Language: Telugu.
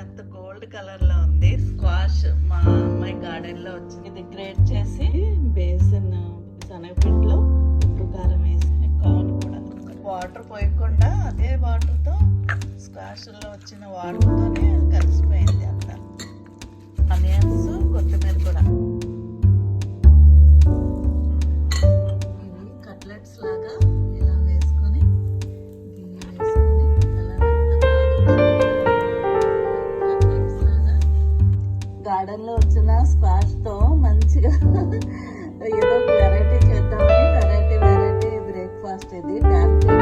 అంత గోల్డ్ కలర్లో ఉంది. స్క్వాష్ మా అమ్మాయి గార్డెన్లో వచ్చింది. ఇది గ్రేట్ చేసి బేసిన్ శనగపిండిలో ఉప్పు కారం వేసి కావాలి కూడా. వాటర్ పోయకుండా అదే వాటర్తో స్క్వాష్లో వచ్చిన వాటర్ తోనే కలిసిపోయింది అంత. అనియన్స్ కొత్తిమీర కూడా. కట్లెట్స్ లాగా గార్డెన్లో వచ్చిన స్క్వాష్తో మంచిగా ఏదో వెరైటీ చేద్దామని వెరైటీ వెరైటీ బ్రేక్ఫాస్ట్ ఇది ట్యాంక్